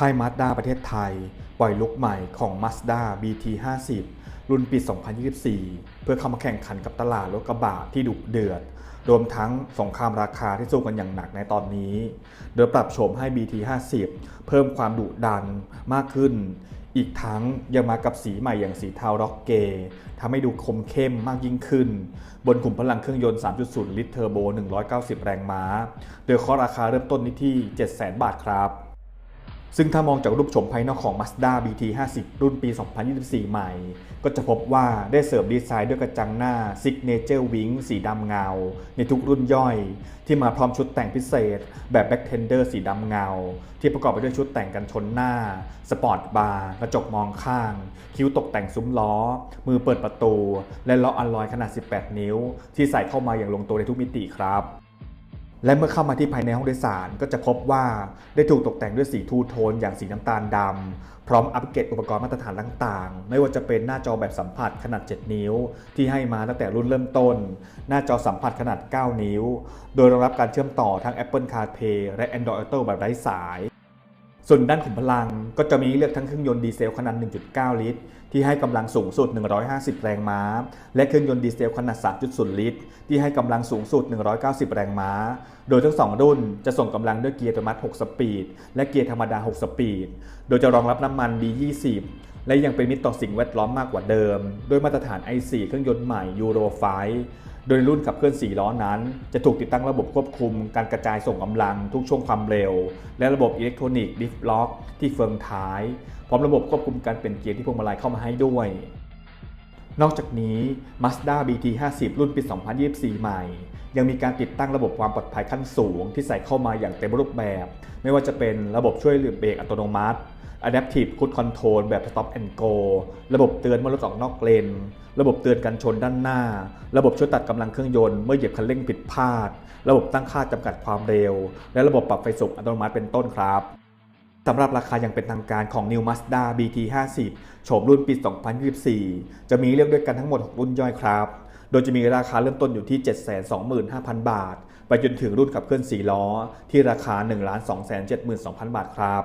ค่ายมาสด้าประเทศไทย ปล่อยลุกใหม่ของ Mazda BT50 รุ่นปี 2024 เพื่อเข้ามาแข่งขันกับตลาดรถกระบะที่ดุเดือด รวมทั้งสงครามราคาที่สู้กันอย่างหนักในตอนนี้ โดยปรับโฉมให้ BT50 เพิ่มความดุดันมากขึ้น อีกทั้งยังมากับสีใหม่อย่างสีเทาร็อกเกย์ทำให้ดูคมเข้มมากยิ่งขึ้น บนขุมพลังเครื่องยนต์ 3.0 ลิตรเทอร์โบ 190 แรงม้า โดยเคาะราคาเริ่มต้นที่ 700,000 บาทครับ ซึ่งถ้ามองจากรูปโฉมภายนอกของ Mazda BT50 รุ่นปี 2024 ใหม่ ก็จะพบว่าได้เสริมดีไซน์ด้วยกระจังหน้า Signature Wing สีดำเงา ในทุกรุ่นย่อย ที่มาพร้อมชุดแต่งพิเศษ แบบ Back Tender สีดำเงา ที่ประกอบไปด้วยชุดแต่งกันชนหน้า สปอร์ตบาร์กระจกมองข้าง คิ้วตกแต่งซุ้มล้อ มือเปิดประตู และล้ออัลลอยขนาด 18 นิ้ว ที่ใส่เข้ามาอย่างลงตัวในทุกมิติครับ และเมื่อเข้ามาที่ภายในห้องโดยสารก็จะพบว่าได้ถูกตกแต่งด้วยสีทูโทนอย่างสีน้ำตาลดำพร้อมอัปเกรดอุปกรณ์มาตรฐานต่างๆ ไม่ว่าจะเป็นหน้าจอแบบสัมผัสขนาด 7 นิ้ว ที่ให้มาตั้งแต่รุ่นเริ่มต้น หน้าจอสัมผัสขนาด 9 นิ้ว โดยรองรับการเชื่อมต่อทั้ง Apple CarPlay และ Android Auto แบบไร้สาย ส่วนด้านขุมพลังก็จะมีเลือกทั้งเครื่องยนต์ดีเซลขนาด 1.9 ลิตร ที่ให้กำลังสูงสุด 150 แรงม้า และเครื่องยนต์ดีเซลขนาด 3.0 ลิตร ที่ให้กำลังสูงสุด 190 แรงม้า โดยทั้ง 2 รุ่นจะส่งกำลังด้วยเกียร์อัตโนมัติ 6 สปีด และเกียร์ธรรมดา 6 สปีด โดยจะรองรับน้ำมัน B20 และยังเป็นมิตรต่อสิ่งแวดล้อมมากกว่าเดิมด้วยมาตรฐาน i4 เครื่องยนต์ใหม่ Euro 5 โดยรุ่นขับเคลื่อน 4 ล้อนั้น จะถูกติดตั้งระบบควบคุม การกระจายส่งกำลังทุกช่วงความเร็ว และระบบอิเล็กทรอนิกส์ดิฟล็อกที่เฟืองท้าย พร้อมระบบควบคุมการเปลี่ยนเกียร์ที่พวงมาลัยเข้ามาให้ด้วย นอกจากนี้ Mazda BT50 รุ่นปี 2024 ใหม่ ยังมีการติดตั้งระบบความปลอดภัยขั้นสูงที่ใส่เข้ามาอย่างเต็มรูปแบบ ไม่ว่าจะเป็นระบบช่วยเหลือเบรกอัตโนมัติ Adaptive Cruise Control แบบ Stop and Go ระบบเตือนเมื่อรถออกนอกเลน ระบบเตือนกันชนด้านหน้า ระบบช่วยตัดกำลังเครื่องยนต์เมื่อเหยียบคันเร่งผิดพลาด ระบบตั้งค่าจำกัดความเร็ว และระบบปรับไฟสูงอัตโนมัติเป็นต้นครับสำหรับราคาอย่างเป็นทางการของ New Mazda BT50 โฉมรุ่นปี 2024 จะมีเลือกด้วยกันทั้งหมด 6 รุ่นย่อยครับ โดยจะมีราคาเริ่มต้นอยู่ที่ 725,000 บาท ไปจนถึงรุ่นขับเคลื่อน 4 ล้อ ที่ราคา 1,272,000 บาทครับ